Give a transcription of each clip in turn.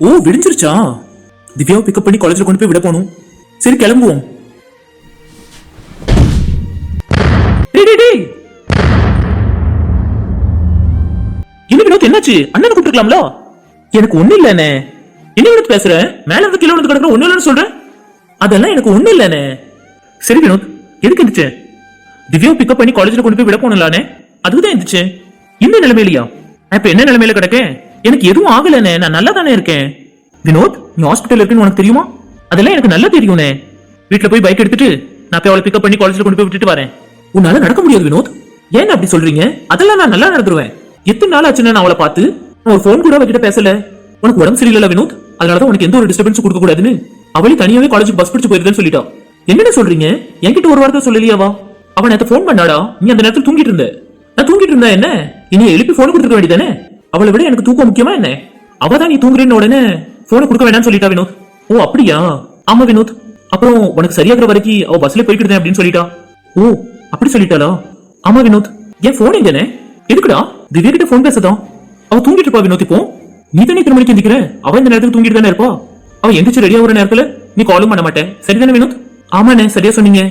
ஓ விடிஞ்சிருச்சா? திவ்யாவை pickup பண்ணி காலேஜில் கொண்டு போய் விட போகணும். சரி கிளம்புவோம். டேய், என்ன வினோத் என்னாச்சு? அண்ணன் கூப்பிட்டுருக்கலாம்ல? எனக்கு ஒண்ணு இல்லனே என்ன வினோத் பேசுற? மேல இருந்து கீழே வந்து கிடக்குற ஒண்ணு இல்லைன்னு சொல்றேன் அதெல்லாம் எனக்கு ஒண்ணு இல்லனே சரி வினோத் எதுக்கு இருந்துச்சு திவ்யாவை பிக்கப் பண்ணி காலேஜ்ல கொண்டு போய் விட போனலானே அதுதான் இருந்துச்சு இந்த நிலைமையிலயா? இப்ப என்ன நிலைமையில கிடக்கேன்? எனக்கு எதுவும் ஆகலனே நான் நல்லா தானே இருக்கேன்? வினோத் நீ ஹாஸ்பிட்டல் இருக்குன்னு உனக்கு தெரியுமா? அதெல்லாம் எனக்கு நல்லா தெரியும்னே வீட்டில் போய் பைக் எடுத்துட்டு நான் போய் அவளை பிக்கப் பண்ணி காலேஜ்ல கொண்டு போய் விட்டுட்டு வரேன். உன்னால நடக்க முடியாது வினோத். ஏன் அப்படி சொல்றீங்க? அதெல்லாம் நான் நல்லா நடந்துருவேன். எத்தனை நாள் ஆச்சுன்னு நான் அவளை பார்த்து? நான் ஒரு ஃபோன் கூட அவகிட்ட பேசல. உனக்கு உடம்பு சரியில்லை வினோத்? அதனாலதான் உனக்கு எந்த ஒரு டிஸ்டர்பன்ஸ் கொடுக்க கூடாதுன்னு அவளே தனியாவே காலேஜுக்கு பஸ் பிடிச்சு போயிருந்தேன்னு சொல்லிட்டா. என்னென்ன சொல்றீங்க? என்கிட்ட ஒரு வார்த்தை சொல்லலையாவா அவன் நேரத்தை ஃபோன் பண்ணாடா. நீ அந்த நேரத்தில் தூங்கிட்டு இருந்த. நான் தூங்கிட்டு இருந்தா என்ன? இனி எழுப்பி போன் கொடுத்துக்க வேண்டியதானே? அவளை விட எனக்கு தூக்கம் முக்கியமா என்ன? அவ தான் நீ தூங்குறேன்னு உடனே போனை கொடுக்க வேண்டாம்னு சொல்லிட்டா வினோத். ஓ அப்படியா? ஆமா வினோத். அப்புறம் உனக்கு சரியாகிற வரைக்கும் அவ பஸ்ல போய்கிட்டு அப்படின்னு சொல்லிட்டா. ஓ அப்படி சொல்லிட்டாளா? ஆமா வினோத். என் போன் எங்கனே எதுக்குடா? திவ்யா கிட்ட போன் பேசதான். அவ தூங்கிட்டு இருப்பா வினோத் இப்போ. நீ தானே இத்தனை மணிக்கு எந்திக்கிற? அவ இந்த நேரத்துக்கு தூங்கிட்டு தானே இருப்பா? அவ எந்திரிச்சு ரெடி ஆகுற நேரத்துல நீ காலும் பண்ண மாட்டேன் சரிதானே வினோத்? ஆமாண்ணே சரியா சொன்னீங்க.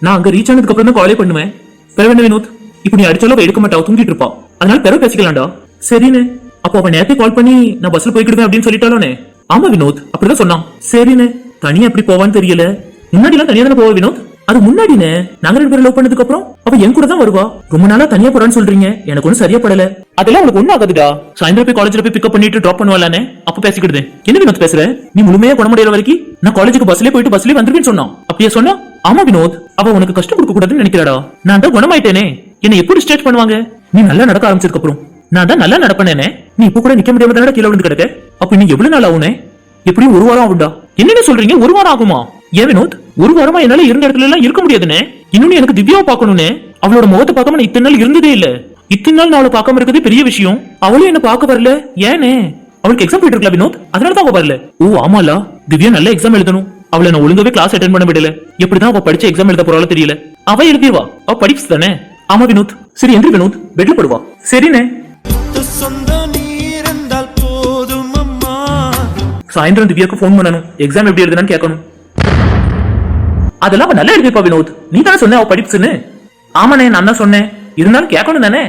நான் அங்க ரீச் ஆனதுக்கு அப்புறம் தான் காலே பண்ணுவேன். பிறகு என்ன வினோத்? இப்ப நீ அடிச்சாலும் எடுக்க மாட்டா தூங்கிட்டு இருப்பா. அதனால பிறகு பேசிக்கலாம்டா. சரிண்ணே அப்போ அவன் நேரத்தை கால் பண்ணி நான் பஸ்ல போய்க்கிடுவேன் அப்படின்னு சொல்லிட்டாலே ஆமா வினோத். அப்படிதான் சொன்னான். சரிண்ணே தனியா எப்படி போவான்னு தெரியல. முன்னாடி எல்லாம் தனியா தானே போவா வினோத்? அது முன்னாடினே. நாங்க ரெண்டு பேரும் லவ் பண்ணதுக்கு அப்புறம் அவ என் கூட தான் வருவா. ரொம்ப நாளா தனியா போறான்னு சொல்றீங்க. எனக்கு ஒன்னும் சரியா படல. அதெல்லாம் உனக்கு ஒண்ணு ஆகாதுடா. சாயந்தரம் போய் காலேஜ்ல போய் பிக்கப் பண்ணிட்டு டிராப் பண்ணுவாளானே. அப்ப பேசிக்கிடுது. என்ன வினோத் பேசுற? நீ முழுமையா குணமடைகிற வரைக்கும் நான் காலேஜுக்கு பஸ்லயே போயிட்டு பஸ்லயே வந்துருவேன்னு சொன்னான். அப்படியே சொன்னா? ஆமா வினோத். அவ உனக்கு கஷ்டம் கொடுக்க கூடாதுன்னு நினைக்கிறாடா. நான் தான் குணமாயிட்டேனே. என்ன எப்படி ஸ்டேட் பண்ணுவாங்க? நீ நல்லா நடக்க ஆரம்பிச்சதுக்கு அப்புறம். நான் தான் நல்லா நடப்பனேனே. நீ இப்ப கூட நிக்க முடியாம தானே கீழே விழுந்து கிடக்க அப்ப நீ எவ்வளவு நாள் ஆகுனே எப்படியும் ஒரு வாரம் ஆகும்டா. என்னென்ன சொல்றீங்க? ஒரு வாரம் ஆகுமா? ஏன் வினோத் ஒரு வாரமா என்னால இருந்த இடத்துல எல்லாம் இருக்க முடியாதுனே? இன்னொன்னு எனக்கு திவ்யாவை பார்க்கணும்னே அவளோட முகத்தை பார்க்காம நான் இத்தனை நாள் இருந்ததே இல்ல. இத்தனை நாள் நான் அவளை பார்க்காம இருக்கிறது பெரிய விஷயம். அவளும் என்ன பார்க்க வரல. ஏனே? அவளுக்கு எக்ஸாம் போயிட்டு இருக்கல வினோத்? அதனால தான் அவ வரல. ஓ ஆமாலா? திவ்யா நல்ல எக்ஸாம் எழுதணும். அவளை நான் ஒழுங்காவே கிளாஸ் அட்டன் பண்ண விடல. எப்படிதான் அவ படிச்ச எக்ஸாம் எழுத போறாளோ தெரியல. அவ எழுதிடுவா அவ படிப்பு தானே? ஆமா வினோத். சரி என்று வினோத். பெட்ல படுவா. சரிண்ணே. சாயந்தரம் திவ்யாக்கு ஃபோன் பண்ணணும் எக்ஸாம் எப்படி எழுதுனான்னு கேட்கணும் அதெல்லாம் அவ நல்லா எழுதிப்பா வினோத். நீ தானே சொன்ன அவ படிப்புன்னு ஆமாண்ணே நான் தான் சொன்னேன். இருந்தாலும் கேட்கணும் தானே?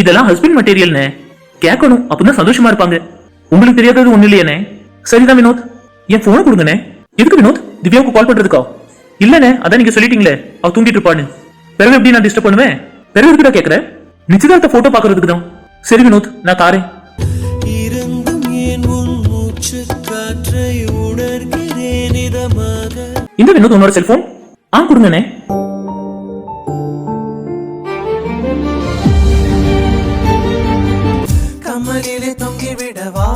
இதெல்லாம் ஹஸ்பண்ட் மெட்டீரியல்னே கேட்கணும் அப்பதான் சந்தோஷமா இருப்பாங்க. உங்களுக்கு தெரியாதது ஒண்ணு இல்லையானே சரிதான் வினோத். என் போனை கொடுங்கண்ணே. எதுக்கு வினோத்? திவ்யாவுக்கு கால் பண்றதுக்கா? இல்லண்ணே அதான் நீங்க சொல்லிட்டீங்களே. அவ தூங்கிட்டு இருப்பான்னு. பிறகு எப்படி நான் டிஸ்டர்ப் பண்ணுவேன்? பிறகு எதுக்குடா கேக்குறேன்? நிச்சயதார்த்த போட்டோ பாக்குறதுக்கு தான் சரி வினோத் நான் தாரேன். இந்த வினோத் உன்னோட செல்போன் ஆ கொடுங்கண்ணே. கமலிலே தொங்கி விடவா?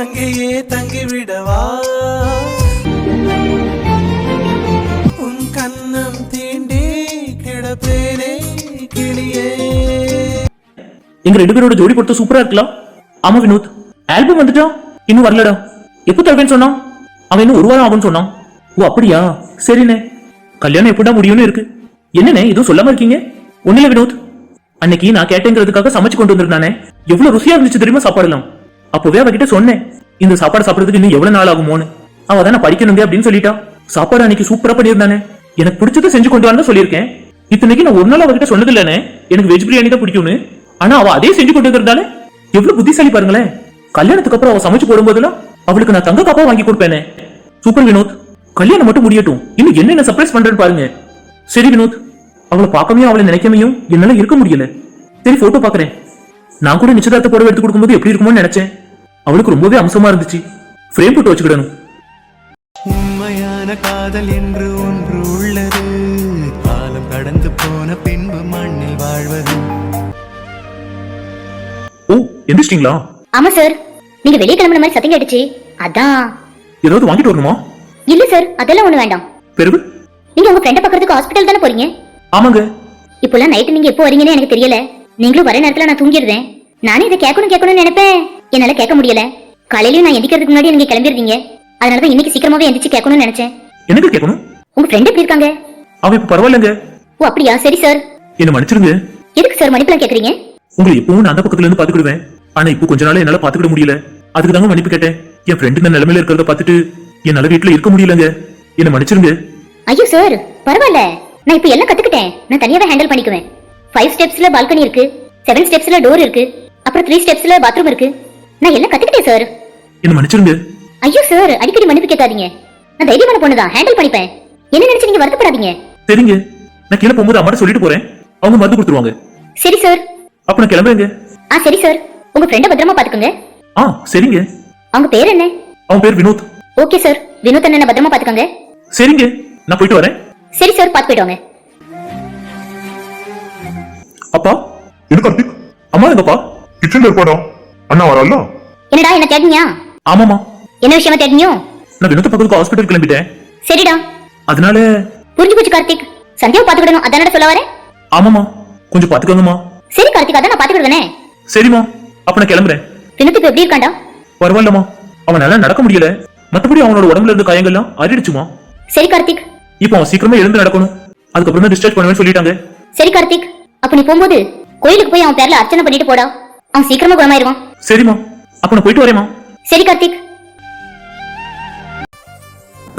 அங்கேயே தங்கி விடவா? உன் கண்ணம் தீண்டி கிடப்பேனே கிளியே. எங்க ரெண்டு பேரோட ஜோடி பொறுத்த சூப்பரா இருக்கலாம் ஆமா வினோத். ஆல்பம் வந்துட்டா? இன்னும் வரலடா. எப்போ தருவேன்னு சொன்னான்? அவன் இன்னும் ஒரு வாரம் ஆகும்னு சொன்னான். ஓ அப்படியா? சரிண்ணே. கல்யாணம் எப்படா முடியும்னு இருக்கு? என்னண்ணே எதுவும் சொல்லாம இருக்கீங்க? ஒண்ணுல வினோத். அன்னைக்கு நான் கேட்டேங்கிறதுக்காக சமைச்சு கொண்டு வந்திருந்தானே. எவ்வளவு ருசியா இருந்துச்சு தெரியுமா சாப்பாடுலாம் அப்பவே அவகிட்ட சொன்னேன் இந்த சாப்பாடு சாப்பிடுறதுக்கு இன்னும் எவ்வளவு நாள் ஆகுமோன்னு? அவ தானே நான் அப்படின்னு சொல்லிட்டா. சாப்பாடு அன்னைக்கு சூப்பரா பண்ணியிருந்தானே. எனக்கு பிடிச்சதை செஞ்சு கொண்டு வரணும் சொல்லியிருக்கேன். இத்தனைக்கு நான் ஒரு நாள் அவகிட்ட சொன்னது இல்லனே எனக்கு வெஜ் பிரியாணி தான் பிடிக்கும்னு. ஆனா அவ அதே செஞ்சு கொண்டு வந்திருந்தாலே எவ்வளவு புத்திசாலி பாருங்களேன். கல்யாணத்துக்கு அப்புறம் அவ சமைச்சு போடும்போதெல்லாம் அவளுக்கு நான் தங்க காப்பா வாங்கி கொடுப்பேனே. சூப்பர் வினோத். கல்யாணம் மட்டும் முடியட்டும். இன்னும் என்னென்ன சர்ப்ரைஸ் பண்றேன்னு பாருங்க. சரி வினோத். அவளை பார்க்கமையும் அவளை நினைக்காமையும் என்னால இருக்க முடியல. சரி போட்டோ பாக்குறேன் நான் கூட நிச்சயதார்த்த புடவை எடுத்து கொடுக்கும்போது எப்படி இருக்குமோன்னு நினைச்சேன். அவளுக்கு ரொம்பவே அம்சமா இருந்துச்சு. ஃப்ரேம் போட்டு வச்சுக்கிடணும். உண்மையான காதல் என்று ஒன்று உள்ளது. காலம் கடந்து போன பின்பு மண்ணில் வாழ்வது. ஓ எந்திரிச்சிட்டீங்களா? ஆமா சார் நீங்க வெளியே கிளம்புன மாதிரி சத்தம் கேட்டுச்சு. அதான். ஏதாவது வாங்கிட்டு வரணுமா? இல்ல சார் அதெல்லாம் ஒண்ணு வேண்டாம். பிறகு நீங்க உங்க ஃப்ரெண்ட பாக்குறதுக்கு ஹாஸ்பிட்டல் தானே போறீங்க? ஆமாங்க. இப்போலாம் நைட்டு நீங்க எப்போ வரீங்கன்னு எனக்கு தெரியல. நீங்களும் வர நேரத்துல நான் தூங்கிடுறேன். நானே இதை கேட்கணும் கேட்கணும்னு நினைப்பேன். என்னால கேட்க முடியல. காலையிலயும் நான் எந்திக்கிறதுக்கு முன்னாடி நீங்க கிளம்பிடுறீங்க. அதனாலதான் இன்னைக்கு சீக்கிரமாவே எந்திரிச்சு கேட்கணும்னு நினைச்சேன். எனக்கு கேட்கணும்? உங்க ஃப்ரெண்ட் எப்படி இருக்காங்க? அவ இப்ப பரவாயில்லைங்க. ஓ அப்படியா? சரி சார் என்ன மன்னிச்சிருங்க. எதுக்கு சார் மன்னிப்புலாம் கேக்குறீங்க உங்களை எப்பவும் நான் அந்த பக்கத்துல இருந்து பாத்துக்கிடுவேன். ஆனா இப்போ கொஞ்ச நாள் என்னால பாத்துக்கிட முடியல. அதுக்கு தாங்க மன்னிப்பு கேட்டேன். என் ஃப்ரெண்டு இந்த நிலைமையில இருக்கிறத பார்த்துட்டு என்னால வீட்டுல இருக்க முடியலங்க. என்ன மன்னிச்சிருங்க. ஐயோ சார் பரவாயில்ல நான் இப்ப எல்லாம் கத்துக்கிட்டேன். நான் தனியாவே ஹேண்டில் பண்ணிக்குவேன். ஃபைவ் ஸ்டெப்ஸ்ல பால்கனி இருக்கு. செவன் ஸ்டெப்ஸ்ல டோர் இருக்கு. அப்புறம் த்ரீ ஸ்டெப்ஸ்ல பாத்ரூம் இருக்கு. நான் எல்லாம் கத்துக்கிட்டேன் சார் என்ன மன்னிச்சிருங்க. ஐயோ சார் அடிக்கடி மன்னிப்பு கேட்காதீங்க. நான் தைரியமான பொண்ணுதான் ஹேண்டில் பண்ணிப்பேன். என்ன நினைச்சு நீங்க வருத்தப்படாதீங்க. சரிங்க. நான் கீழே போகும்போது அம்மாட்ட சொல்லிட்டு போறேன். அவங்க மருந்து கொடுத்துருவாங்க. சரி சார் அப்ப நான் கிளம்புறேங்க. ஆ சரி சார் உங்க ஃப்ரெண்ட பத்திரமா பாத்துக்கோங்க. ஆ சரிங்க. அவங்க பேர் என்ன? அவன் பேர் வினோத். Okay sir. வினோத் அண்ணனை பத்திரமா பாத்துக்கோங்க சரிங்க. நான் போயிட்டு வரேன். சரி சார் பாத்து போயிட்டு வாங்க. அப்பா என்ன கார்த்திக்? அம்மா எங்கப்பா கிச்சன்ல இருப்பாடா. அண்ணா வரல என்னடா என்ன தேடினியா? ஆமாமா என்ன விஷயமா தேடினியோ? நான் வினோத் பக்கத்துக்கு ஹாஸ்பிட்டல் கிளம்பிட்டேன். சரிடா. அதனால புரிஞ்சு போச்சு கார்த்திக். சந்தியாவை பாத்துக்கிடணும் அதானடா சொல்ல வரேன். ஆமாமா கொஞ்சம் பாத்துக்கோங்கம்மா சரி கார்த்திக் அதான் நான் பாத்துக்கிடுவேனே சரிம்மா. அப்ப நான் கிளம்புறேன். வினோத் இப்ப எப்படி இருக்காண்டா பரவாயில்லம்மா. அவன் நல்லா நடக்க முடியல. மத்தபடி அவனோட உடம்புல இருந்த காயங்கள்லாம் அறிடிச்சுமா சரி கார்த்திக். இப்போ அவன் சீக்கிரமா எழுந்து நடக்கணும். அதுக்கப்புறம் தான் டிஸ்சார்ஜ் பண்ணுவேன்னு சொல்லிட்டாங்க. சரி கார்த்திக். அப்ப நீ போகும்போது கோயிலுக்கு போய் அவன் பேர்ல அர்ச்சனை பண்ணிட்டு போடா. அவன் சீக்கிரமா குணமாயிருவான். சரிம்மா. அப்ப நான் போயிட்டு வரேம்மா. சரி கார்த்திக்.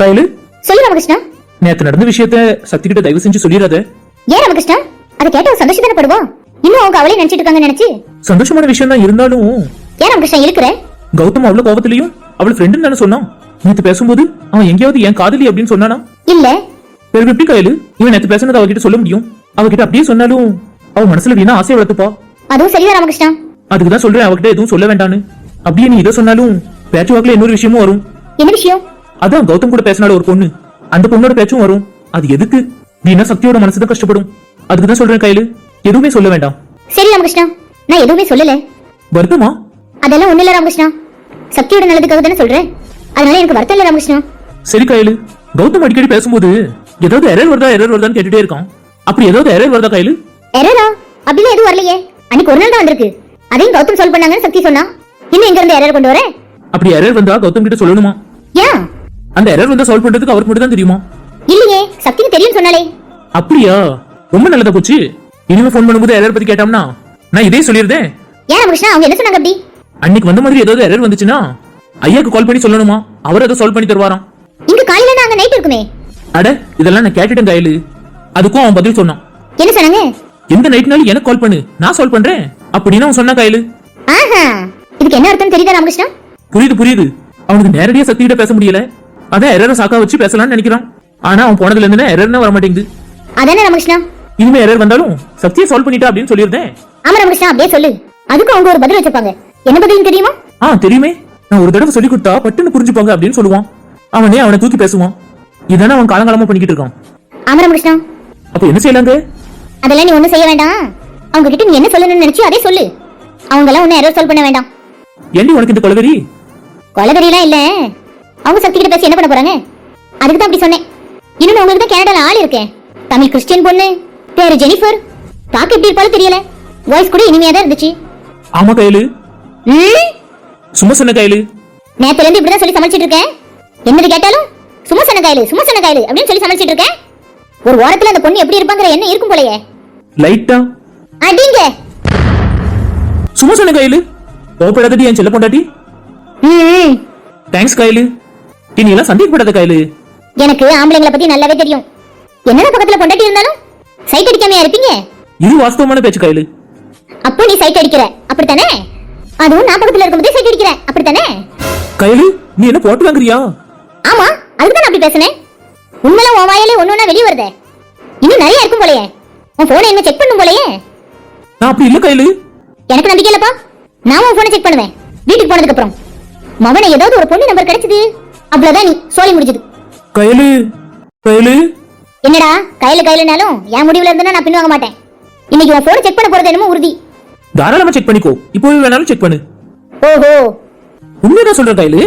கையில? சொல்லு ராமகிருஷ்ணா. நேத்து நடந்த விஷயத்த சக்தி கிட்ட தயவு செஞ்சு சொல்லிடாத. ஏன் ராமகிருஷ்ணா? அதை கேட்ட சந்தோஷம் தானே படுவா இன்னும் அவங்க அவளே நினைச்சிட்டு இருக்காங்கன்னு நினைச்சு? சந்தோஷமான விஷயம் தான் இருந்தாலும் ஏன் ராமகிருஷ்ணா இருக்கிற கௌதம் அவ்வளவு கோபத்திலையும் அவள் ஃப்ரெண்டுன்னு தானே சொன்னான். நேத்து பேசும்போது அவன் எங்கேயாவது என் காதலி? அப்படின்னு சொன்னானா? இல்ல. பிறகு எப்படி கையில? இவன் நேத்து பேசுனது அவகிட்ட சொல்ல முடியும். அவகிட்ட அப்படியே சொன்னாலும் அவ மனசுல வீணா ஆசையை வளர்த்துப்பா. அதுவும் சரிதான் ராமகிருஷ்ணா? அதுக்கு தான் சொல்றேன் அவகிட்ட எதுவும் சொல்ல வேண்டான்னு. அப்படியே நீ இதை சொன்னாலும் பேச்சு வாக்குல இன்னொரு விஷயமும் வரும். என்ன விஷயம்? அதான் கௌதம் கூட பேசினால ஒரு பொண்ணு. அந்த பொண்ணோட பேச்சும் வரும். அது எதுக்கு? வீணா சக்தியோட மனசு தான் கஷ்டப்படும். அதுக்கு தான் சொல்றேன் கையில. எதுவுமே சொல்ல வேண்டாம். சரி ராமகிருஷ்ணா. நான் எதுவுமே சொல்லல. வருத்தமா? அதெல்லாம் ஒண்ணு இல்ல ராமகிருஷ்ணா. சக்தியோட நல்லதுக்காக தானே சொல்றேன்? அதனால எனக்கு வருத்தம் இல்ல ராமகிருஷ்ணா. சரி கையில கௌதம் அடிக்கடி பேசும்போது ஏதாவது எரர் வருதா எரர் வருதான்னு கேட்டுட்டே இருக்கான். அப்படி ஏதாவது எரர் வருதா கையில? எரரா அப்படின்னு எதுவும் வரலையே. அன்னைக்கு ஒரு நாள் தான் வந்திருக்கு. அதையும் கௌதம் சால்வ் பண்ணாங்கன்னு சக்தி சொன்னா. இன்னும் எங்க இருந்து எரர் கொண்டு வர? அப்படி எரர் வந்தா கௌதம் கிட்ட சொல்லணுமா? ஏன் அந்த எரர் வந்தா சால்வ் பண்றதுக்கு அவருக்கு மட்டும் தான் தெரியுமா? இல்லையே சக்திக்கு தெரியும் சொன்னாலே. அப்படியா? ரொம்ப நல்லதா போச்சு. இனிமே ஃபோன் பண்ணும்போது எரர் பத்தி கேட்டோம்னா நான் இதே சொல்லியிருந்தேன் ஏன் ராமகிருஷ்ணா அவங்க என்ன சொன்னாங்க அப்படி? அன்னைக்கு வந்த மாதிரி ஏதாவது எரர் வந்துச்சுன்னா ஐயாக்கு கால் பண்ணி சொல்லணுமா? அவர் அதை சால்வ் பண்ணி தருவாராம். இங்க காலையில நாங்க நைட் இருக்குமே. அட இதெல்லாம் நான் கேட்டுட்டேன் கையில அதுக்கும் அவன் பதில் சொன்னான். என்ன சொன்னாங்க? எந்த நைட்னாலும் எனக்கு கால் பண்ணு. நான் சால்வ் பண்றேன். அப்படின்னு அவன் சொன்னா கையில ஆஹா. இதுக்கு என்ன அர்த்தம் தெரியுதா ராமகிருஷ்ணா? புரியுது புரியுது. அவனுக்கு நேரடியா சக்தி கிட்ட பேச முடியல. அதான் எரரை சாக்கா வச்சு பேசலாம்னு நினைக்கிறான். ஆனா அவன் போனதுல இருந்து எரர்னு வர மாட்டேங்குது அதானே ராமகிருஷ்ணா? இனிமே எரர் வந்தாலும் சக்தியை சால்வ் பண்ணிட்டா அப்படின்னு சொல்லியிருந்தேன். ஆமா ராமகிருஷ்ணா அப்படியே சொல்லு. அதுக்கும் அவங்க ஒரு பதில் வச்சிருப்பாங்க. என்ன பதில் தெரியுமா? ஆ தெரியுமே. நான் ஒரு தடவை சொல்லி கொடுத்தா பட்டுன்னு புரிஞ்சுப்பாங்க அப்படின்னு சொல்லுவான். அவனே அவனை தூக்கி பேசுவான். இதானே அவன் காலங்காலமா பண்ணிக்கிட்டு இருக்கான். ஆமா ராமகிருஷ்ணா அப்ப என்ன செய்யலாங்க? அதெல்லாம் நீ ஒண்ணும் செய்ய வேண்டாம். அவங்க கிட்ட நீ என்ன சொல்லணும்னு நினைச்சு அதே சொல்லு. அவங்க எல்லாம் ஒன்னும் எரர் சால்வ் பண்ண வேண்டாம். ஏண்டி உனக்கு இந்த கொலவெறி? கொலவெறியெல்லாம் இல்ல. அவங்க சக்தி கிட்ட பேசி என்ன பண்ண போறாங்க? அதுக்கு தான் அப்படி சொன்னேன். இன்னும் உங்களுக்கு தான் கனடால ஆள் இருக்கேன் தமிழ் கிறிஸ்டியன் பொண்ணு. பேரு ஜெனிஃபர். பாக்க எப்படி இருப்பாலும் தெரியல. வாய்ஸ் கூட இனிமையா தான் இருந்துச்சு. ஆமா கையிலு சும்மா சொன்ன கையிலு. நேத்துல இருந்து இப்படிதான் சொல்லி சமைச்சிட்டு இருக்கேன் என்னது கேட்டாலும்? சும்மா சொன்ன கையில சும்மா சொன்ன கையில அப்படின்னு சொல்லி சமைச்சிட்டு இருக்கேன் ஒரு ஓரத்துல அந்த பொண்ணு எப்படி இருப்பாங்கிற என்ன இருக்கும் போலயே. லைட்டா. அடிங்க. சும்மா சொன்ன கையிலு. கோபப்படாதடி என் செல்ல பொண்டாட்டி. தேங்க்ஸ் கையிலு. இனி எல்லாம் சந்தேகப்படாத கையிலு. எனக்கு ஆம்பளைங்களை பத்தி நல்லாவே தெரியும். என்னதான் பக்கத்துல பொண்டாட்டி இருந்தாலும்? சைட் அடிக்காமையா இருப்பீங்க? இது வாஸ்தவமான பேச்சு கையிலு. அப்போ நீ சைட் அடிக்கிற. அப்படித்தானே? அதுவும் நான் பக்கத்துல இருக்கும்போதே சைட் அடிக்கிற அப்படித்தானே? கையிலு நீ என்ன போட்டு வாங்குறியா? ஆமா அதுக்கு தான் அப்படி பேசுனேன். உண்மைலாம் உன் வாயாலே ஒண்ணு ஒண்ணா வெளியே வருதே. இன்னும் நிறைய இருக்கும் போலயே. உன் போனை என்ன செக் பண்ணும் போலயே. நான் அப்படி இல்ல கையிலு எனக்கு நம்பிக்கை இல்லப்பா. நான் உன் போனை செக் பண்ணுவேன். வீட்டுக்கு போனதுக்கு அப்புறம் மவனை ஏதாவது ஒரு பொண்ணு நம்பர் கிடைச்சது. அவ்வளவுதான் நீ சோழி முடிஞ்சது. கையிலு கையிலு என்னடா கையில கையிலனாலும் என் முடிவுல இருந்தா நான் பின்வாங்க மாட்டேன். இன்னைக்கு உன் போனை செக் பண்ண போறது என்னமோ உறுதி. தாராளமா செக் பண்ணிக்கோ. இப்போ வேணாலும் செக் பண்ணு. ஓஹோ. உண்மையதான் சொல்ற கையிலு.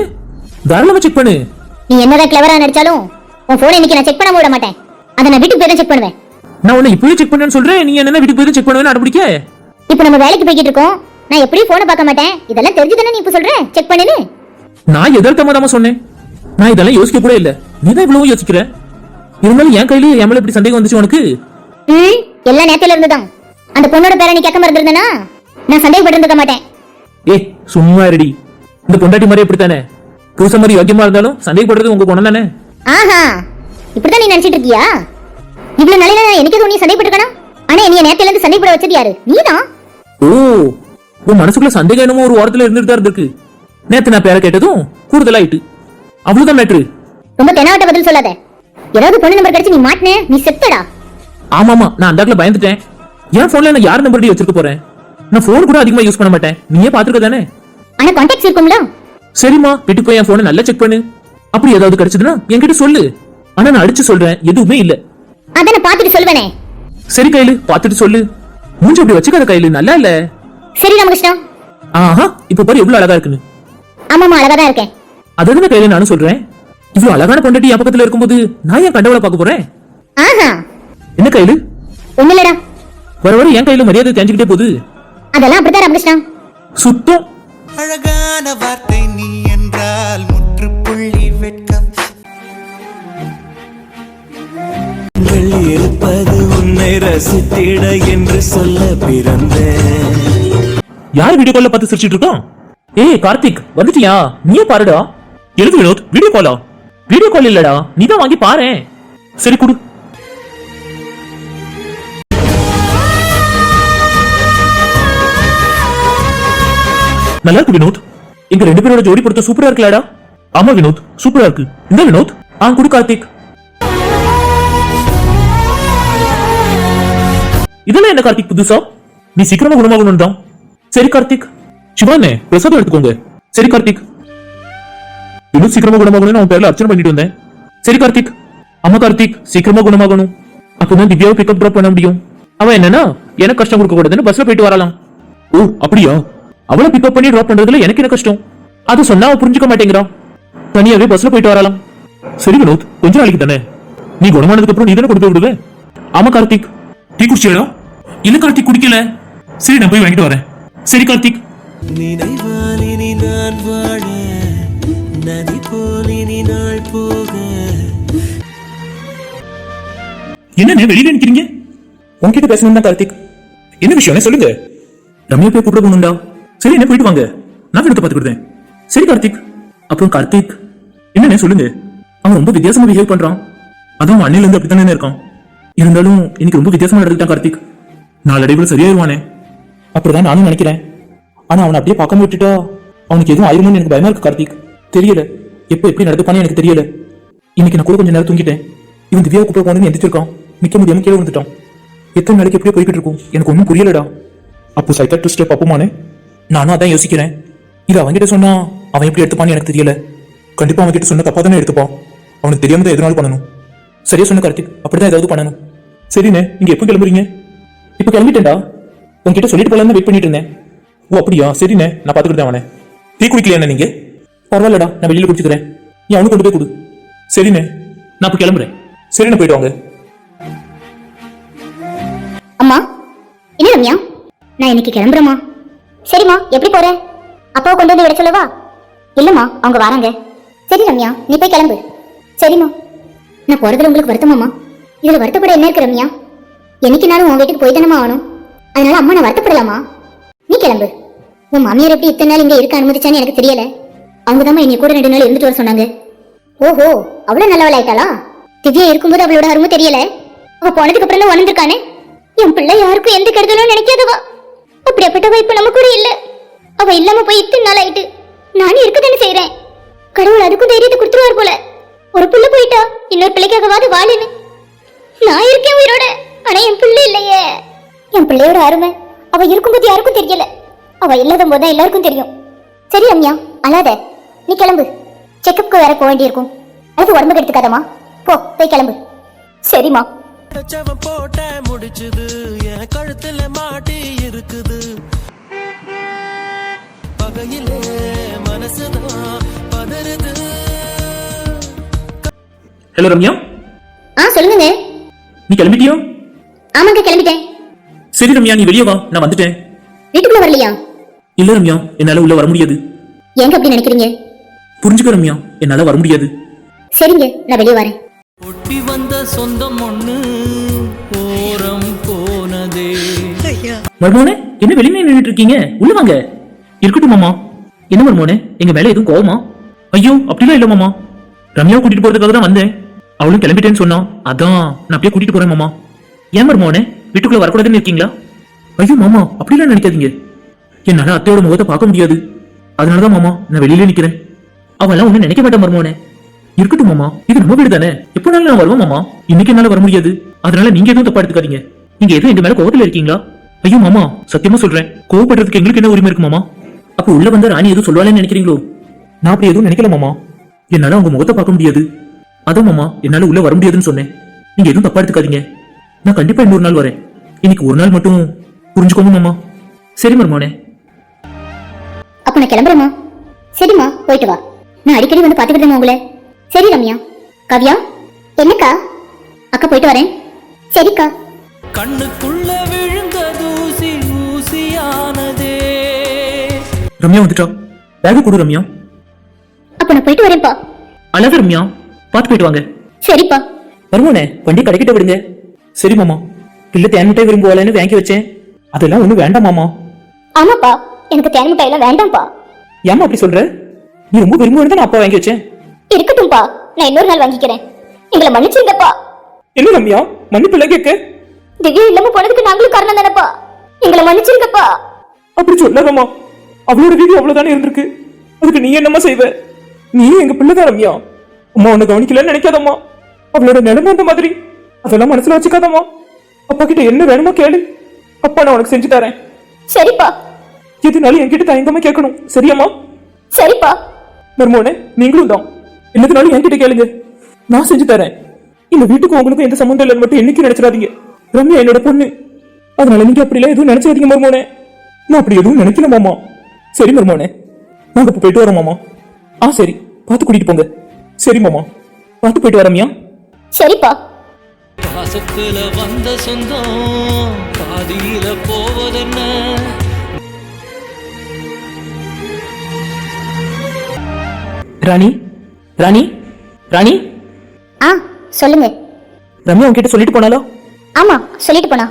தாராளமா செக் பண்ணு. நீ என்னதான் கிளவரா நடிச்சாலும் உன் போனை இன்னைக்கு நான் செக் பண்ண விட மாட்டேன். அதை நான் வீட்டுக்கு போய் தான் செக் பண்ணுவேன். நான் உன்னை இப்பவே செக் பண்ணேன்னு சொல்றேன். நீ என்ன வீட்டுக்கு போய் செக் பண்ணுவேன்னு அடம்பிடிக்க. இப்போ நம்ம வேலைக்கு போய்கிட்டு இருக்கோம். நான் எப்படியும் போனை பார்க்க மாட்டேன். இதெல்லாம் தெரிஞ்சு தானே நீ இப்போ சொல்ற? செக் பண்ணுன்னு. நான் எதார்த்தமா தான் சொன்னேன். நான் இதெல்லாம் யோசிக்க கூட இல்ல. நீ தான் இவ்வளவு யோசிக்கிற? இருந்தாலும் என் கையில என் மேல இப்படி சந்தேகம் வந்துச்சு உனக்கு? ம் எல்லாம் நேத்துல இருந்து தான் அந்த பொண்ணோட பேரை நீ கேட்க மறந்துருந்தனா நான் சந்தேகப்பட்டிருந்துக்க மாட்டேன். ஏ சும்மா ரெடி இந்த பொண்டாட்டி மாதிரி இப்படித்தானே? புருஷன் மாதிரி யோக்கியமா இருந்தாலும் சந்தேகப்படுறது உங்க குணம் தானே? ஆஹா இப்படிதான் நீ நினைச்சிட்டு இருக்கியா? இவ்வளவு நாளையில நான் எனக்கு எதுவும் நீ சண்டைப்பட்டிருக்கணும் ஆனா நீ நேரத்துல இருந்து சண்டைப்பட வச்சது யாரு? நீதான். ஓ உன் மனசுக்குள்ள சந்தேகம் என்னமோ ஒரு வாரத்துல இருந்துட்டு தான் இருந்திருக்கு நேத்து நான் பேரை கேட்டதும் கூடுதலாயிட்டு. அவ்வளவுதான் மேட்ரு. ரொம்ப தெனாவட்ட பதில் சொல்லாத. ஏதாவது பொண்ணு நம்பர் கிடைச்சு நீ மாட்டின நீ செத்தடா. ஆமாமா நான் அந்த பயந்துட்டேன். என் போன்ல நான் யார் நம்பர் வச்சிருக்க போறேன்? நான் போன் கூட அதிகமா யூஸ் பண்ண மாட்டேன். நீயே பாத்துருக்க தானே? ஆனா கான்டாக்ட்ஸ் இருக்கும்ல? சரிம்மா வீட்டுக்கு போய் என் போனை நல்லா செக் பண்ணு. அப்படி ஏதாவது கிடைச்சதுன்னா என்கிட்ட சொல்லு. ஆனா நான் அடிச்சு சொல்றேன் எதுவுமே இல்ல. அத நான் பாத்துட்டு சொல்லுவேனே. சரி கையில பாத்துட்டு சொல்லு. மூஞ்சி அப்படி வச்சுக்காத கையில நல்லா இல்ல. சரி ராமகிருஷ்ணா. ஆஹா இப்ப பாரு எவ்வளவு அழகா இருக்குன்னு. ஆமாமா அழகா தான் இருக்கேன். அதுதானே கையில நானும் சொல்றேன். இவ்வளவு அழகான பொண்டாட்டி என் பக்கத்துல இருக்கும்போது நான் ஏன் கண்டவளை பார்க்க போறேன்? ஆஹா. என்ன கையில? ஒண்ணு இல்லடா. வர வர என் கையில மரியாதை தெரிஞ்சுக்கிட்டே போகுது. அதெல்லாம் அப்படித்தான் ராமகிருஷ்ணா சுத்தம். அழகான வார்த்தை நீ என்றால் முற்றுப்புள்ளி வெட்கம். இருப்பது உன்னை ரசித்திட என்று சொல்ல பிறந்தேன். யார் வீடியோ கால்ல பார்த்து சிரிச்சிட்டு இருக்கோம் ஏய் கார்த்திக் வந்துட்டியா? நீயே பாருடா. எழுது வினோத் வீடியோ காலா வீடியோ கால் இல்லடா. நீ தான் வாங்கி பாரேன். சரி குடு. நல்லா இருக்கு வினோத். எங்க ரெண்டு பேரோட ஜோடி பொருத்தம் சூப்பரா இருக்குல்லடா. ஆமா வினோத் சூப்பரா இருக்கு. இந்த வினோத் ஆ குடு கார்த்திக். இதெல்லாம் என்ன கார்த்திக் புதுசா? நீ சீக்கிரமா குணமாகணும் தான் சரி கார்த்திக். சிவானே பிரசாதம் எடுத்துக்கோங்க. சரி கார்த்திக். இன்னும் சீக்கிரமா குணமாகணும்னு அவன் பேர்ல அர்ச்சனை பண்ணிட்டு வந்தேன். சரி கார்த்திக். அம்மா கார்த்திக் சீக்கிரமா குணமாகணும். அப்பதான் திவ்யாவை பிக்கப் ட்ராப் பண்ண முடியும். அவன் என்னன்னா எனக்கு கஷ்டம் கொடுக்க கூடாதுன்னு பஸ்ல போயிட்டு வரலாம். ஓ அப்படியா? அவளை பிக்கப் பண்ணி ட்ராப் பண்றதுல எனக்கு என்ன கஷ்டம்? அது சொன்னா அவ புரிஞ்சுக்க மாட்டேங்கிறா. தனியாவே பஸ்ல போயிட்டு வரலாம் சரி வினோத் கொஞ்ச நாளைக்கு தானே? நீ குணமானதுக்கு அப்புறம் நீ தானே கொண்டு போய் விடுவே? ஆமா கார்த்திக். டீ குடிச்சியடா இல்ல கார்த்திக் குடிக்கல. சரி நான் போய் வாங்கிட்டு வரேன். சரி கார்த்திக். நினைவால் இனி நான் வாழ நதி நாள் போக. வெளியில நிக்கிறீங்க? உன்கிட்ட பேசணும் தான் கார்த்திக். என்ன விஷயம் சொல்லுங்க. ரம்யா போய் கூப்பிட போகணும்டா. சரி என்ன போயிட்டு வாங்க? நான் எடுத்து பாத்துக்கிட்டேன் சரி கார்த்திக். அப்புறம் கார்த்திக் என்னண்ணே சொல்லுங்க? அவன் ரொம்ப வித்தியாசமா பிஹேவ் பண்றான். அதுவும் அண்ணில இருந்து அப்படித்தானே இருக்கான். இருந்தாலும் இன்னைக்கு ரொம்ப வித்தியாசமா நடந்துட்டான் கார்த்திக். நாளடைவில் சரியாயிருவானே. அப்படிதான் நானும் நினைக்கிறேன். ஆனா அவனை அப்படியே பார்க்காம விட்டுட்டா அவனுக்கு எதுவும் ஆயிருமோன்னு எனக்கு பயமா இருக்கு கார்த்திக். தெரியல. எப்போ எப்படி நடந்துப்பானே எனக்கு தெரியல. இன்னைக்கு நான் கூட கொஞ்ச நேரம் தூங்கிட்டேன். இவன் திவ்யா கூப்பிட போனது எந்திரிச்சிருக்கான். நிக்க முடியாம கீழே விழுந்துட்டான். எத்தனை நாளைக்கு எப்படியோ போய்கிட்டு இருக்கும். எனக்கு ஒன்றும் புரியலடா. அப்போ சைக்காட்ரிஸ்டே பப்புமானே நானும் அதான் யோசிக்கிறேன். இது அவன்கிட்ட சொன்னா அவன் எப்படி எடுத்துப்பான்னு எனக்கு தெரியல. கண்டிப்பா அவன் கிட்ட சொன்ன தப்பா தானே எடுத்துப்பான் அவனுக்கு தெரியாம தான் எதனால பண்ணணும். சரியா சொன்ன கார்த்திக் அப்படிதான் ஏதாவது பண்ணணும். சரிண்ணே நீங்க எப்போ கிளம்புறீங்க? இப்போ கிளம்பிட்டேன்டா. உன்கிட்ட சொல்லிட்டு போலாம் வெயிட் பண்ணிட்டு இருந்தேன். ஓ அப்படியா? சரிண்ணே நான் பாத்துக்கிட்டேன் அவனை டீ குடிக்கலையா நீங்க? பரவாயில்லடா நான் வெளியில குடிச்சுக்கிறேன். நீ அவனுக்கு கொண்டு போய் கொடு. சரிண்ணே நான் இப்போ கிளம்புறேன். சரிண்ணே போயிட்டு வாங்க. அம்மா என்ன ரம்யா? நான் இன்னைக்கு கிளம்புறேம்மா. சரிம்மா எப்படி போற? அப்பாவை கொண்டு வந்து விட சொல்லவா? இல்லம்மா அவங்க வராங்க. சரி ரம்யா நீ போய் கிளம்பு. சரிம்மா. நான் போறதுல உங்களுக்கு வருத்தமாம்மா. இதுல வருத்தப்பட என்ன இருக்கு ரம்யா? என்னைக்குனாலும் உன் வீட்டுக்கு போய் தானமா ஆகணும். அதனால அம்மா நான் வருத்தப்படலாமா? நீ கிளம்பு. உன் மாமியார் எப்படி இத்தனை நாள் இங்க இருக்க அனுமதிச்சான்னு எனக்கு தெரியல. அவங்க தான் என்னை கூட ரெண்டு நாள் இருந்துட்டு வர சொன்னாங்க. ஓஹோ அவ்வளவு நல்லவளாயிட்டாளா திவ்யா இருக்கும்போது அவளோட அருமை தெரியல. அவ போனதுக்கு அப்புறம் தான் என் பிள்ளை யாருக்கும் எந்த கெடுதலும் நினைக்காதவா? அப்படியாப்பட்டவ இப்ப நம்ம கூட இல்ல. அவ இல்லாம போய் இத்தனை நாள் ஆயிட்டு நானும் இருக்கதானே செய்யறேன் கடவுள் அதுக்கும் தைரியத்தை கொடுத்துருவார் போல. ஒரு புள்ள போயிட்டா இன்னொரு பிள்ளைக்காகவாது வாழுன்னு. நான் இருக்கேன் உயிரோட ஆனா என் பிள்ளை இல்லையே. என் பிள்ளையோட அருமை அவ இருக்கும்போது யாருக்கும் தெரியல. அவ இல்லாத போது தான் எல்லாருக்கும் தெரியும். சரி ரம்யா அழாத. நீ கிளம்பு. செக்கப்புக்கு வேற போக வேண்டியிருக்கும். அது உடம்புக்கு எடுத்துக்காதம்மா போ போய் கிளம்பு. சரிம்மா. போட்ட முடிச்சது. என் கழுத்துல மாட்டி இருக்குது. மனசுதான் பதறுது. ஹலோ ரம்யா? ஆ சொல்லுங்க. நீ கிளம்பிட்டியோ? ஆமாங்க கிளம்பிட்டேன். சரி ரம்யா நீ வெளியே வா. நான் வந்துட்டேன். வீட்டுக்குள்ள வரலையா? இல்ல ரம்யா என்னால உள்ள வர முடியாது. ஏங்க அப்படி நினைக்கிறீங்க? புரிஞ்சுக்க ரம்யா என்னால வர முடியாது. சரிங்க நான் வெளியே வரேன். ஒட்டி வந்த சொந்தம் ஒண்ணு ஓரம் போனதே. மர்மோனே என்ன வெளியே நின்றுட்டு இருக்கீங்க? உள்ள வாங்க. இருக்கட்டும் மாமா. என்ன மருமோனே? எங்க மேல எதுவும் கோவமா? ஐயோ அப்படிலாம் இல்ல மாமா. ரம்யா கூட்டிட்டு போறதுக்காக தான் வந்தேன். அவளும் கிளம்பிட்டேன்னு சொன்னா அதான் நான் அப்படியே கூட்டிட்டு போறேன் மாமா. ஏன் மருமோனே? வீட்டுக்குள்ள வரக்கூடாதுன்னு இருக்கீங்களா? ஐயோ மாமா அப்படிலாம் நினைக்காதீங்க. என்னால அத்தையோட முகத்தை பார்க்க முடியாது. அதனாலதான் மாமா நான் வெளியில நிக்கிறேன். அவெல்லாம் ஒண்ணு நினைக்க மாட்டேன் மருமோனே. இருக்கட்டும் மாமா. இது நம்ம வீடு தானே? எப்போனாலும் நான் வருவேன் மாமா. இன்னைக்கு என்னால வர முடியாது. அதனால நீங்க எதுவும் தப்பா எடுத்துக்காதீங்க. நீங்க எதுவும் எங்க மேல கோவத்துல இருக்கீங்களா? ஐயோ மாமா சத்தியமா சொல்றேன். கோவப்படுறதுக்கு எங்களுக்கு என்ன உரிமை இருக்கு மாமா? அப்ப உள்ள வந்த ராணி எதுவும் சொல்லுவாளேன்னு நினைக்கிறீங்களோ? நான் அப்படி எதுவும் நினைக்கல மாமா. என்னால உங்க முகத்தை பார்க்க முடியாது. அதான் மாமா என்னால உள்ள வர முடியாதுன்னு சொன்னேன். நீங்க எதுவும் தப்பா எடுத்துக்காதீங்க. நான் கண்டிப்பா இன்னொரு நாள் வரேன். இன்னைக்கு ஒரு நாள் மட்டும் புரிஞ்சுக்கோங்க மாமா. சரி மருமானே அப்ப நான் கிளம்புறேம்மா. சரிம்மா போயிட்டு வா. நான் அடிக்கடி வந்து பாத்துக்கிட்டேன் உங்களை. சரி ரம்யா. கவ்யா என்னக்கா? அக்கா போயிட்டு வரேன். சரிக்கா. கண்ணுக்குள்ள விழுந்த ரம்யா வந்துட்டா. பேக் கொடு ரம்யா. அப்ப நான் போயிட்டு வரேன்ப்பா. அழகு ரம்யா. பார்த்து போயிட்டு வாங்க. சரிப்பா. வருமானே வண்டி கடைக்கிட்ட விடுங்க. சரி மாமா. பிள்ளை தேன் மிட்டாய் விரும்புவாளேன்னு வாங்கி வச்சேன். அதெல்லாம் ஒண்ணும் வேண்டாம் மாமா. ஆமாப்பா. எனக்கு தேன் மிட்டாய் எல்லாம் வேண்டாம்ப்பா. ஏமா அப்படி சொல்ற? நீ ரொம்ப விரும்புவேன்னு தான் நான் அப்பா வாங்கி வச்சேன். இருக்கட்டும்ப்பா. நான் இன்னொரு நாள் வாங்கிக்கிறேன். எங்களை மன்னிச்சிருங்கப்பா. என்ன ரம்யா? மன்னிப்பு கேட்க. திவ்யா இல்லாம போனதுக்கு நாங்களும் காரணம் தானப்பா. எங்களை மன்னிச்சிருங்கப்பா. அப்படி சொல்லாதம்மா அவளோட வீடு அவ்வளவுதானே இருந்திருக்கு? அதுக்கு நீ என்னம்மா செய்வ? நீ எங்க பிள்ளைதான் ரம்யா அம்மா உன்னை கவனிக்கலன்னு நினைக்காதம்மா. அவளோட நிலைமை அந்த மாதிரி. அதெல்லாம் மனசுல வச்சுக்காதம்மா. அப்பா கிட்ட என்ன வேணுமோ கேளு. அப்பா நான் உனக்கு செஞ்சு தரேன். சரிப்பா. எதுனாலும் என்கிட்ட தயங்காம கேட்கணும். சரியாம்மா? சரிப்பா. மர்மோனே நீங்களும் தான். என்னதுனாலும் என்கிட்ட கேளுங்க. நான் செஞ்சு தரேன். இந்த வீட்டுக்கு உங்களுக்கும் எந்த சம்மந்தம் இல்லைன்னு மட்டும் என்னைக்கும் நினைச்சிடாதீங்க. ரம்யா என்னோட பொண்ணு. அதனால நீங்க அப்படிலாம் எதுவும் நினைச்சாதீங்க மர்மோனே. நான் அப்படி எதுவும் நினைக்கல மாமா. சரி மர்மோனே நாங்க இப்ப போயிட்டு வரோம் மாமா. ஆ சரி. பார்த்து கூட்டிட்டு போங்க. சரி மாமா. பார்த்து போயிட்டு வரமியா சரிப்பா. பாசத்துல வந்த சொந்தம் பாதியில போவதென்ன? ராணி? ராணி? ராணி? ஆ சொல்லுங்க. ரம்யா உன்கிட்ட சொல்லிட்டு போனாலோ ஆமா சொல்லிட்டு போனா.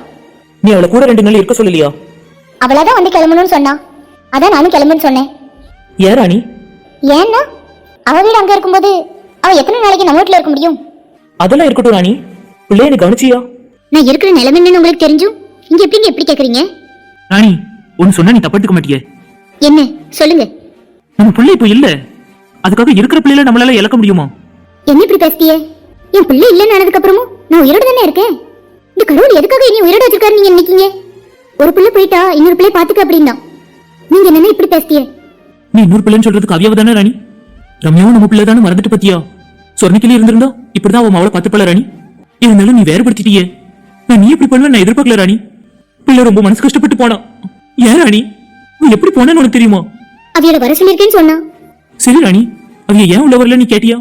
நீ அவளை கூட ரெண்டு நாள் இருக்க சொல்லலையா? அவளாதான் வந்து கிளம்பணும்னு சொன்னா. அதான் நானும் கிளம்புன்னு சொன்னேன். ஏன் ராணி? ஏன்னா அவ வீடு அங்க இருக்கும்போது அவ எத்தனை நாளைக்கு நம்ம வீட்டுல இருக்க முடியும்? அதெல்லாம் இருக்கட்டும் ராணி. பிள்ளைய நீ கவனிச்சியா? நான் இருக்கிற நிலைமைன்னு உங்களுக்கு தெரிஞ்சும்? இங்க எப்படிங்க எப்படி கேக்குறீங்க? ராணி ஒன்னு சொன்னா நீ தப்படுக்க மாட்டியே. என்ன? சொல்லுங்க. நம்ம பிள்ளை இப்போ இல்ல. அதுக்காக இருக்கிற பிள்ளைல நம்மளால இழக்க முடியுமா? என்ன இப்படி பேசிட்டியே என் பிள்ளை இல்லைன்னு ஆனதுக்கு அப்புறமும் நான் உயிரோட தானே இருக்கேன்? இந்த கடவுள் எதுக்காக இனி உயிரோட வச்சிருக்காரு நீங்க நினைக்கீங்க ஒரு பிள்ளை போயிட்டா இன்னொரு பிள்ளை பாத்துக்க அப்படின்னா. நீங்க என்ன இப்படி பேசிட்டியே நீ இன்னொரு பிள்ளைன்னு சொல்றதுக்கு அவியாவ தானே ராணி? ரம்யாவும் நம்ம பிள்ளை தானே மறந்துட்டு பத்தியா? சொர்ணிக்கிலே இருந்திருந்தா இப்படிதான் அவன் அவளை பார்த்துப்பல ராணி? இருந்தாலும் நீ வேறுபடுத்திட்டியே நான் நீ எப்படி பண்ணுவேன் நான் எதிர்பார்க்கல ராணி. பிள்ளை ரொம்ப மனசு கஷ்டப்பட்டு போனா. ஏன் ராணி? நீ எப்படி போனேன்னு உனக்கு தெரியுமா? அவியோட வர சொல்லியிருக்கேன்னு சொன்னா. சரி ராணி. அவிய ஏன் உள்ள வரல நீ கேட்டியா?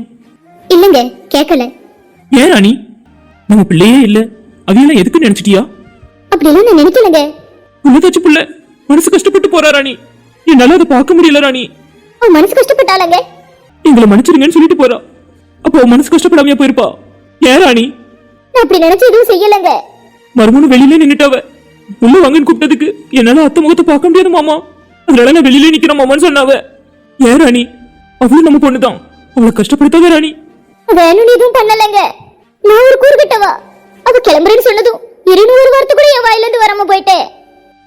இல்லங்க கேட்கல. ஏன் ராணி? நம்ம பிள்ளையே இல்ல. அவியெல்லாம் எதுக்கு நினைச்சிட்டியா? அப்படியெல்லாம் நான் நினைக்கலங்க. உள்ளதாச்சு பிள்ளை. மனசு கஷ்டப்பட்டு போறா ராணி. என்னால அதை பார்க்க முடியல ராணி. அவன் மனசு கஷ்டப்பட்டாலங்க எங்களை மன்னிச்சிருங்கன்னு சொல்லிட்டு போறா. அப்போ அவ மனசு கஷ்டப்படாமையா போயிருப்பா? ஏன் ராணி? நான் அப்படி நினைச்சு எதுவும் செய்யலங்க. மறுமணம் வெளியில நின்னுட்டாவ. உள்ள வாங்கன்னு கூப்பிட்டதுக்கு என்னால அத்தை முகத்தை பார்க்க முடியாது மாமா. அதனால நான் வெளியில நிக்கிறேன் மாமான்னு சொன்னாவ. ஏன் ராணி? அவளும் நம்ம பொண்ணுதான். அவளை கஷ்டப்படுத்தாத ராணி. வேணும்னு எதுவும் பண்ணலங்க. நான் ஒரு கூறுகிட்டவா? அவ கிளம்புறேன்னு சொன்னதும் இருநூறு வார்த்தை கூட என் வாயில இருந்து வராம போயிட்டேன்.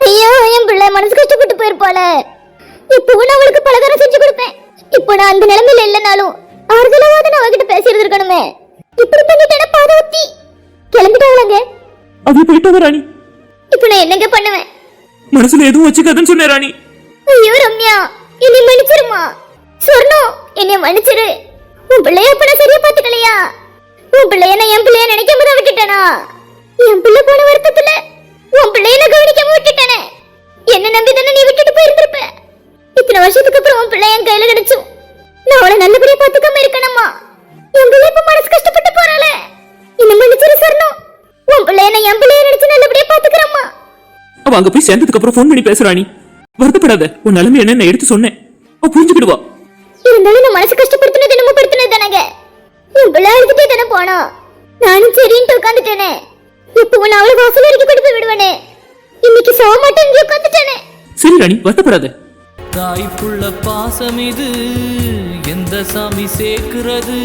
ஐயோ என் பிள்ளை மனசு கஷ்டப்பட்டு போயிருப்பாள. இப்பவும் நான் அவளுக்கு பலகாரம் செஞ்சு கொடுப்பேன். இப்போ நான் அந்த நிலைமையில இல்லைனாலும் ஆறுதலாவது நான் அவகிட்ட பேசிட்டு இருக்கணுமே. இப்படி பண்ணிட்டேன்னா பாதவத்தி கிளம்பிட்டாங்களங்க? அவ போயிட்டாவ ராணி. இப்போ நான் என்னங்க பண்ணுவேன்? மனசுல எதுவும் வச்சுக்காதுன்னு சொன்னேன் ராணி. ஐயோ ரம்யா என்னை மன்னிச்சிருமா? சொர்ணம் என்னை மன்னிச்சிரு. உன் பிள்ளைய அப்ப நான் சரியா பாத்துக்கலையா உன் பிள்ளைய நான் என் பிள்ளைய நினைக்காம தான் விட்டுட்டேனா? என் பிள்ளை போன வருத்தத்துல உன் பிள்ளைய நான் கவனிக்காம விட்டுட்டேனே என்ன நம்பி தானே நீ விட்டுட்டு போயிருந்திருப்ப? இத்தனை வருஷத்துக்கு அப்புறம் உன் பிள்ளை என் கையில கிடைச்சும் நான் அவளை நல்லபடியா பாத்துக்காம இருக்கணுமா? என் பிள்ளை இப்ப மனசு கஷ்டப்பட்டு போறாளே. என்ன மன்னிச்சிரு சொர்ணம். உன் பிள்ளைய நான் என் பிள்ளைய நினைச்சு நல்லபடியா பாத்துக்கிறேம்மா அவ அங்க போய் சேர்ந்ததுக்கு அப்புறம் ஃபோன் பண்ணி பேசுற ராணி வருத்தப்படாத உன் நிலைமை என்ன நான் எடுத்து சொன்னேன். அவ புரிஞ்சுக்கிடுவா. இருந்தாலும் நான் மனசு கஷ்டப்படுத்தினது என்னமோ படுத்தினது தானங்க. என் பிள்ளை அழுதுட்டே தானே போனா. நானும் சரின்ட்டு உட்காந்துட்டேனே இப்போ நான் அவளை வாசல் வரைக்கும் கொண்டு போய் விடுவேனே. இன்னைக்கு சோக மாட்டேன் இங்கே உட்காந்துட்டேனே சரி ராணி வருத்தப்படாத. தாய்ப்புள்ள பாசம் இது எந்த சாமி சேர்க்கிறது?